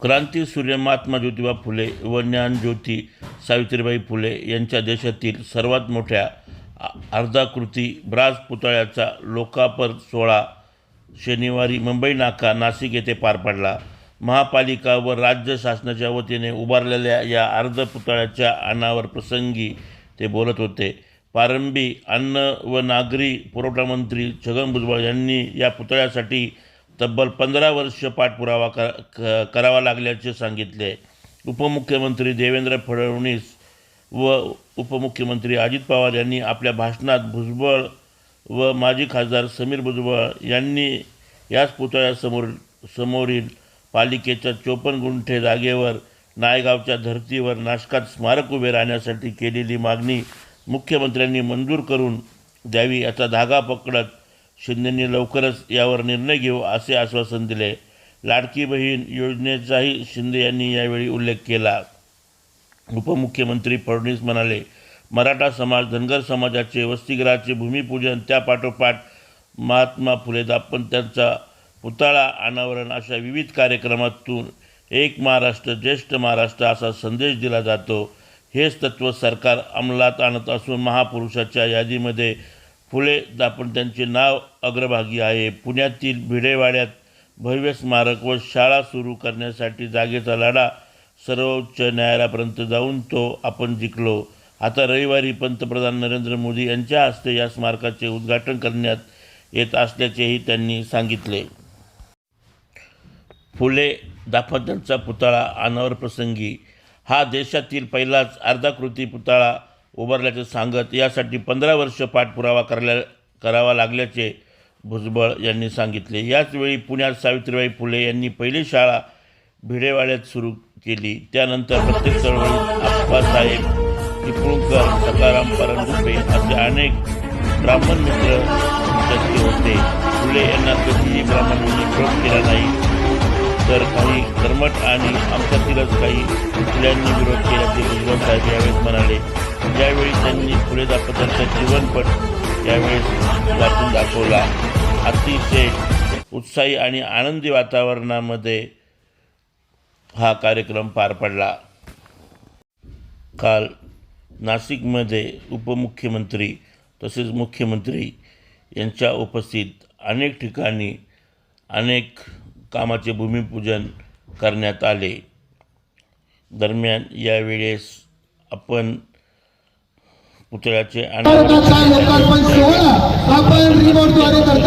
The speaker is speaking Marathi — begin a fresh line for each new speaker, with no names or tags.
क्रांती सूर्य महात्मा ज्योतिबा फुले व ज्ञानज्योती सावित्रीबाई फुले यांच्या देशातील सर्वात मोठ्या अर्धाकृती ब्रास पुतळ्याचा लोकापर सोहळा शनिवारी मुंबई नाका नाशिक येथे पार पडला. महापालिका व राज्य शासनाच्या वतीने उभारलेल्या या अर्ध पुतळ्याच्या अनावर प्रसंगी ते बोलत होते. प्रारंभी अन्न व नागरी पुरवठा मंत्री छगन भुजबळ यांनी या पुतळ्यासाठी तब्बल पंधरा वर्ष पाठपुरावा कर क- करावा लागल्याचे सांगितले. उपमुख्यमंत्री देवेंद्र फडणवीस व उपमुख्यमंत्री अजित पवार यांनी आपल्या भाषणात भुजबळ व माजी खासदार समीर भुजबळ यांनी याच पुतळ्यासमोर समोरील पालिकेच्या चोपन्न गुंठे जागेवर नायगावच्या धर्तीवर नाशकात स्मारक उभे राहण्यासाठी केलेली मागणी मुख्यमंत्र्यांनी मंजूर करून द्यावी याचा धागा पकडत शिंदेंनी लवकरच यावर निर्णय घेऊ असे आश्वासन दिले. लाडकी बहीण योजनेचाही शिंदे यांनी यावेळी उल्लेख केला. उपमुख्यमंत्री फडणवीस म्हणाले मराठा समाज धनगर समाजाचे वसतिगृहाचे भूमिपूजन त्यापाठोपाठ महात्मा फुले दाम्पत्यांचा पुतळा अनावरण अशा विविध कार्यक्रमातून एक महाराष्ट्र ज्येष्ठ महाराष्ट्र असा संदेश दिला जातो. हेच तत्त्व सरकार अंमलात आणत असून महापुरुषाच्या यादीमध्ये फुले दाम्पत्यांचे नाव अग्रभागी आहे. पुण्यातील भिडेवाड्यात भव्य स्मारक व शाळा सुरू करण्यासाठी जागेचा लढा सर्वोच्च न्यायालयापर्यंत जाऊन तो आपण जिंकलो. आता रविवारी पंतप्रधान नरेंद्र मोदी यांच्या हस्ते या स्मारकाचे उद्घाटन करण्यात येत असल्याचेही त्यांनी सांगितले. फुले दाफत्यांचा पुतळा अनावर प्रसंगी. हा देशातील पहिलाच अर्धाकृती पुतळा उभारल्याचं सांगत यासाठी पंधरा वर्ष पाठपुरावा करल्या करावा लागल्याचे भुजबळ यांनी सांगितले. याचवेळी पुण्यात सावित्रीबाई फुले यांनी पहिली शाळा भिडेवाड्यात सुरू केली. त्यानंतर प्रत्येक चळवळीत आप्पासाहेब चिपळूणकर सकाराम परंगुपे असे अनेक ब्राह्मण मित्र होते. फुले यांना कधीही ब्राह्मण केला नाही. तर काही कर्मठ आणि आमच्यातीलच काही फुल्यांनी विरोध केल्याचे भुजबळ साहेब यावेळेस म्हणाले. ज्यावेळी त्यांनी फुले दाम्पत्यांचा जीवनपट यावेळेस वाचून दाखवला. अतिशय उत्साही आणि आनंदी वातावरणामध्ये हा कार्यक्रम पार पडला. काल नाशिकमध्ये उपमुख्यमंत्री तसेच मुख्यमंत्री यांच्या उपस्थित अनेक ठिकाणी अनेक कामाचे भूमिपूजन करण्यात आले. दरम्यान यावेळेस आपण पुतळ्याचे
भारताचा